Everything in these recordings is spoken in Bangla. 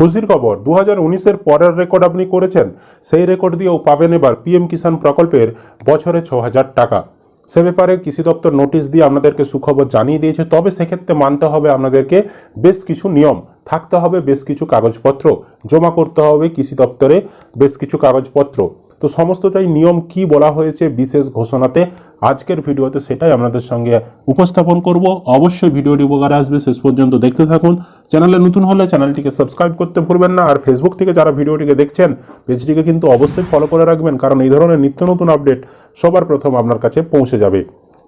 খুশির খবর দু হাজার পরের রেকর্ড আপনি করেছেন। সেই রেকর্ড দিয়েও পাবেন এবার পিএম কিষাণ প্রকল্পের বছরে ছ হাজার টাকা। সে ব্যাপারে কৃষি দপ্তর নোটিশ দিয়ে আপনাদেরকে সুখবর জানিয়ে দিয়েছে। তবে সেক্ষেত্রে মানতে হবে আপনাদেরকে বেশ কিছু নিয়ম। থাকতে হবে বেশ কিছু কাগজপত্র। জমা করতে হবে কৃষি দপ্তরে বেশ কিছু কাগজপত্র। তো সমস্তটাই নিয়ম কি বলা হয়েছে বিশেষ ঘোষণাতে আজকের ভিডিওতে সেটাই আপনাদের সঙ্গে উপস্থাপন করব। অবশ্যই ভিডিওটি উপকারে আসবে, শেষ পর্যন্ত দেখতে থাকুন। চ্যানেলে নতুন হলে চ্যানেলটিকে সাবস্ক্রাইব করতে ভুলবেন না। আর ফেসবুক থেকে যারা ভিডিওটিকে দেখছেন, পেজটিকে কিন্তু অবশ্যই ফলো করে রাখবেন, কারণ এই ধরনের নিত্য নতুন আপডেট সবার প্রথম আপনার কাছে পৌঁছে যাবে।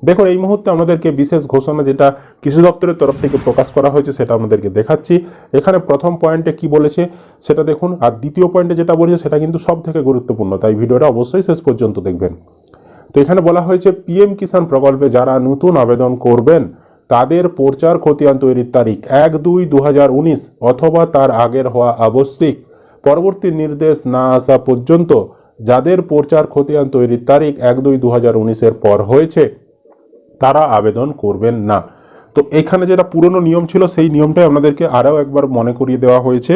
দেখুন, এই মুহূর্তে আমাদেরকে বিশেষ ঘোষণা যেটা কৃষি দপ্তরের তরফ থেকে প্রকাশ করা হয়েছে, সেটা আমাদেরকে দেখাচ্ছি। এখানে প্রথম পয়েন্টে কি বলেছে, সেটা দেখুন। আর দ্বিতীয় পয়েন্টে যেটা বলেছে, সেটা কিন্তু সব থেকে গুরুত্বপূর্ণ, তাই ভিডিওটা অবশ্যই শেষ পর্যন্ত দেখবেন। তো এখানে বলা হয়েছে, পিএম কিষাণ প্রকল্পে যারা নতুন আবেদন করবেন, তাদের প্রচার খতিয়ান তৈরির তারিখ এক দুই দু অথবা তার আগের হওয়া আবশ্যিক। পরবর্তী নির্দেশ না আসা পর্যন্ত যাদের প্রচার খতিয়ান তৈরির তারিখ এক দুই দু হাজার পর হয়েছে, তারা আবেদন করবেন না। তো এখানে যেটা পুরনো নিয়ম ছিল, সেই নিয়মটাই আপনাদেরকে আরও একবার মনে করিয়ে দেওয়া হয়েছে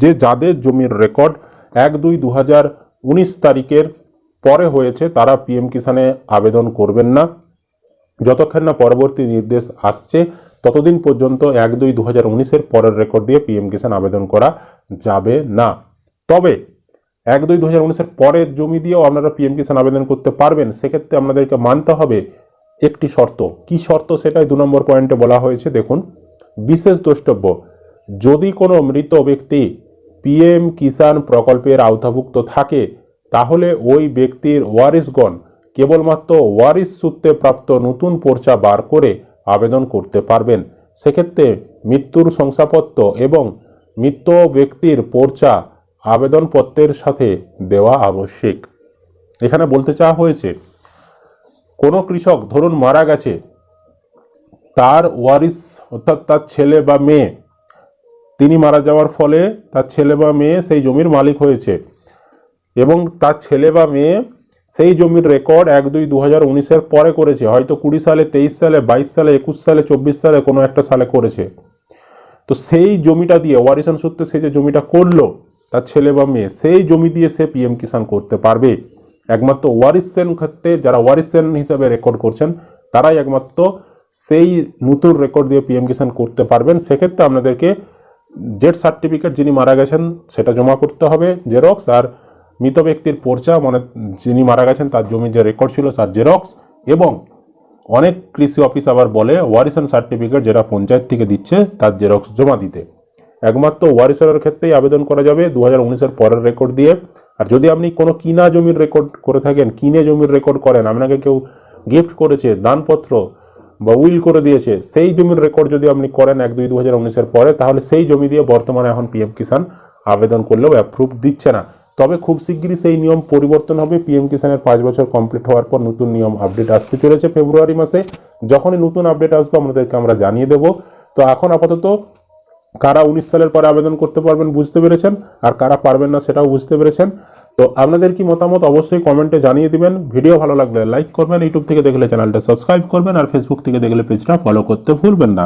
যে, যাদের জমির রেকর্ড এক দুই দু তারিখের পরে হয়েছে, তারা পিএম কিষানে আবেদন করবেন না। যতক্ষণ না পরবর্তী নির্দেশ আসছে, ততদিন পর্যন্ত এক দুই দু হাজার উনিশের পরের রেকর্ড দিয়ে পিএম কিষান আবেদন করা যাবে না। তবে এক দুই দু হাজার উনিশের পরের জমি দিয়েও আপনারা পিএম কিষান আবেদন করতে পারবেন, সেক্ষেত্রে আপনাদেরকে মানতে হবে একটি শর্ত। কি শর্ত সেটাই দু নম্বর পয়েন্টে বলা হয়েছে, দেখুন। বিশেষ দ্রষ্টব্য, যদি কোনো মৃত ব্যক্তি পিএম কিষাণ প্রকল্পের আওতাভুক্ত থাকে তাহলে ওই ব্যক্তির ওয়ারিসগণ কেবলমাত্র ওয়ারিস সূত্রে প্রাপ্ত নতুন পর্চা বার করে আবেদন করতে পারবেন। সেক্ষেত্রে মৃত্যুর শংসাপত্র এবং মৃত ব্যক্তির পর্চা আবেদনপত্রের সাথে দেওয়া আবশ্যিক। এখানে বলতে চাওয়া হয়েছে, কোনো কৃষক ধরুন মারা গেছে, তার ওয়ারিস অর্থাৎ তার ছেলে বা মেয়ে, তিনি মারা যাওয়ার ফলে তার ছেলে বা মেয়ে সেই জমির মালিক হয়েছে। এবং তার ছেলে বা মেয়ে সেই জমির রেকর্ড এক দুই দু হাজার উনিশের পরে করেছে। হয়তো কুড়ি সালে, তেইশ সালে, বাইশ সালে, একুশ সালে, চব্বিশ সালে কোনো একটা সালে করেছে। তো সেই জমিটা দিয়ে ওয়ারিশন সূত্রে সে যে জমিটা করল, তার ছেলে বা মেয়ে, সেই জমি দিয়ে সে পিএম কিষাণ করতে পারবে। একমাত্র ওয়ারিসেন ক্ষেত্রে যারা ওয়ারিসেন হিসাবে রেকর্ড করছেন, তারাই একমাত্র সেই নতুন রেকর্ড দিয়ে পিএম কিষাণ করতে পারবেন। সেক্ষেত্রে আপনাদেরকে ডেথ সার্টিফিকেট যিনি মারা গেছেন, সেটা জমা করতে হবে জেরক্স আর মৃত ব্যক্তির পর্চা মানে যিনি মারা গেছেন, তার জমির যে রেকর্ড ছিল, তার জেরক্স এবং অনেক কৃষি অফিস আবার বলে ওয়ারিসন সার্টিফিকেট যেটা পঞ্চায়েত থেকে দিচ্ছে, তার জেরক্স জমা দিতে। একমাত্র ওয়ারিসনের ক্ষেত্রেই আবেদন করা যাবে দু হাজার পরের রেকর্ড দিয়ে। আর যদি আপনি কোনো কিনা জমির রেকর্ড করে থাকেন, কিনে জমির রেকর্ড করেন, আপনাকে কেউ গিফট করেছে, দানপত্র বা উইল করে দিয়েছে, সেই জমির রেকর্ড যদি আপনি করেন এক দুই দু হাজার উনিশের পরে, তাহলে সেই জমি দিয়ে বর্তমানে এখন পিএম কিষাণ আবেদন করলেও অ্যাপ্রুভ দিচ্ছে না। তবে খুব শিগগিরই সেই নিয়ম পরিবর্তন হবে। পিএম কিষাণের পাঁচ বছর কমপ্লিট হওয়ার পর নতুন নিয়ম আপডেট আসতে চলেছে ফেব্রুয়ারি মাসে। যখনই নতুন আপডেট আসবে, আপনাদেরকে আমরা জানিয়ে দেব। তো এখন আপাতত কারা উনিশ সালের পরে আবেদন করতে পারবেন বুঝতে পেরেছেন, আর কারা পারবেন না সেটাও বুঝতে পেরেছেন। তো আপনাদের কি মতামত অবশ্যই কমেন্টে জানিয়ে দিবেন। ভিডিও ভালো লাগলে লাইক করবেন ইউটিউব থেকে দেখলে চ্যানেলটা সাবস্ক্রাইব করবেন, আর ফেসবুক থেকে দেখলে পেজটা ফলো করতে ভুলবেন না।